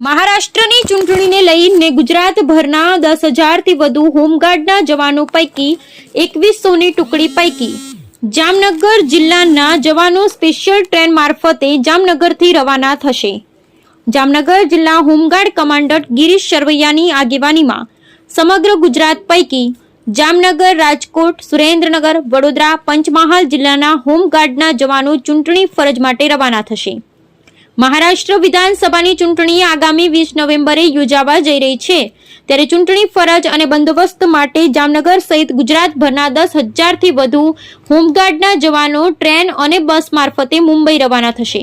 મહારાષ્ટ્રની ચૂંટણીને લઈને ગુજરાતભરના દસ હજારથી વધુ હોમગાર્ડના જવાનો પૈકી એકવીસોની ટુકડી પૈકી જામનગર જિલ્લાના જવાનો સ્પેશિયલ ટ્રેન મારફતે જામનગરથી રવાના થશે. જામનગર જિલ્લા હોમગાર્ડ કમાન્ડર ગિરીશ સરવૈયાની આગેવાનીમાં સમગ્ર ગુજરાત પૈકી જામનગર, રાજકોટ, સુરેન્દ્રનગર, વડોદરા, પંચમહાલ જિલ્લાના હોમગાર્ડના જવાનો ચૂંટણી ફરજ માટે રવાના થશે. મહારાષ્ટ્ર વિધાનસભાની ચૂંટણી આગામી વીસ નવેમ્બરે યોજાવા જઈ રહી છે. ત્યારે ચૂંટણી ફરજ અને બંદોબસ્ત માટે જામનગર સહિત ગુજરાતભરના દસ હજારથી વધુ હોમગાર્ડના જવાનો ટ્રેન અને બસ મારફતે મુંબઈ રવાના થશે.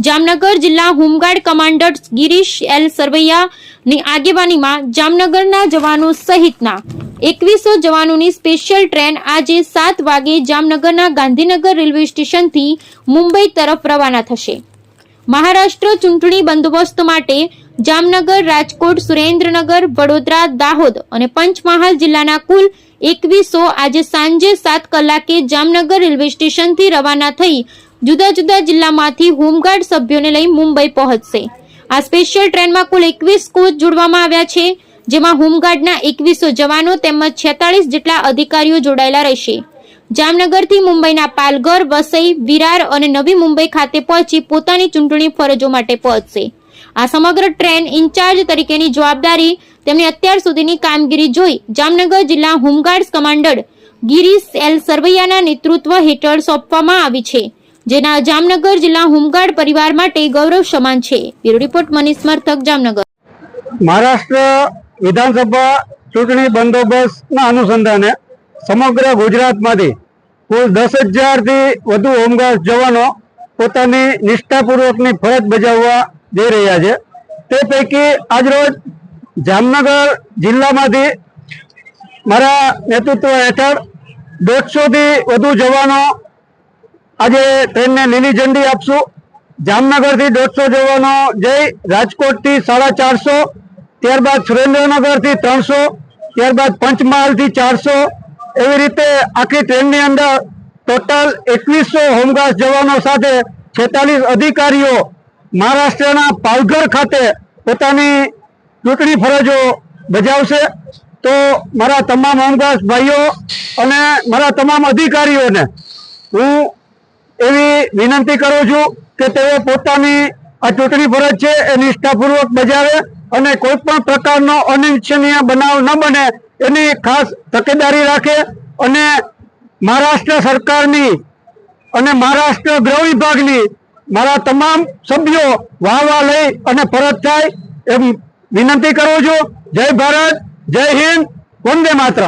જામનગર જિલ્લા home guard commander Girish L સરવૈયાની આગેવાનીમાં જામનગરના જવાનો સહિતના એકવીસો જવાનોની સ્પેશિયલ ટ્રેન આજે સાત વાગે જામનગરના ગાંધીનગર રેલવે સ્ટેશનથી મુંબઈ તરફ રવાના થશે. મહારાષ્ટ્ર ચૂંટણી બંદોબસ્ત માટે જામનગર, રાજકોટ, સુરેન્દ્રનગર, વડોદરા, દાહોદ અને પંચમહાલ જિલ્લાના કુલ એકવીસો આજે સાંજે સાત કલાકે જામનગર રેલવે સ્ટેશનથી રવાના થઈ જુદા જુદા જિલ્લામાંથી હોમગાર્ડ સભ્યોને લઈ મુંબઈ પહોંચશે. આ સ્પેશિયલ ટ્રેનમાં કુલ એકવીસ કોચ જોડવામાં આવ્યા છે, જેમાં હોમગાર્ડના એકવીસો જવાનો તેમજ છેતાળીસ જેટલા અધિકારીઓ જોડાયેલા રહેશે. જામનગરથી મુંબઈના પાલઘર, વસઈ, વિરાર અને નવી મુંબઈ ખાતે પહોંચી પોતાની ચૂંટણી ફરજો માટે પહોંચશે. આ સમગ્ર ટ્રેન ઇન્ચાર્જ તરીકેની જવાબદારી તેમની અત્યાર સુધીની કામગીરી જોઈ. જામનગર જિલ્લા home guards commander Girish L સરવૈયાના નેતૃત્વ હેઠળ સોંપવામાં આવી છે, જેના જામનગર જિલ્લા હોમગાર્ડ પરિવાર માટે ગૌરવ સમાન છે. Bureau report Manish Marthak, Jamnagar. Maharashtra વિધાનસભા ચૂંટણી બંદોબસ્તના અનુસંધાને સમગ્ર ગુજરાતમાંથી કુલ દસ હજારથી વધુ હોમગાર્ડ જવાનો પોતાની નિષ્ઠાપૂર્વકની ફરજ બજાવવા જઈ રહ્યા છે. તે પૈકી આજરોજ જામનગર જિલ્લામાંથી મારા નેતૃત્વ હેઠળ દોઢસોથી વધુ જવાનો આજે ટ્રેનને લીલી ઝંડી આપશું. જામનગરથી દોઢસો જવાનો જઈ રાજકોટથી સાડા ચારસો, ત્યારબાદ સુરેન્દ્રનગરથી ત્રણસો, ત્યારબાદ પંચમહાલથી ચારસો એવી રીતે આખી ટ્રેનની અંદર ટોટલ એકવીસો હોમગાર્ડ જવાનો સાથે છેતાલીસ અધિકારીઓ મહારાષ્ટ્રના પાલઘર ખાતે પોતાની ચૂંટણી ફરજો બજાવશે. તો મારા તમામ હોમગાર્ડ ભાઈઓ અને મારા તમામ અધિકારીઓને હું એવી વિનંતી કરું છું કે તેઓ પોતાની આ ચૂંટણી ફરજ છે એ નિષ્ઠાપૂર્વક બજાવે અને કોઈ પણ પ્રકારનો અનિચ્છનીય બનાવ ન બને એની ખાસ તકેદારી રાખે અને મહારાષ્ટ્ર સરકારની અને મહારાષ્ટ્ર ગૃહ વિભાગની મારા તમામ સભ્યો વાહ વાહ લઈ અને પરત થાય એમ વિનંતી કરું છું. જય ભારત, જય હિન્દ, વંદે માતરમ.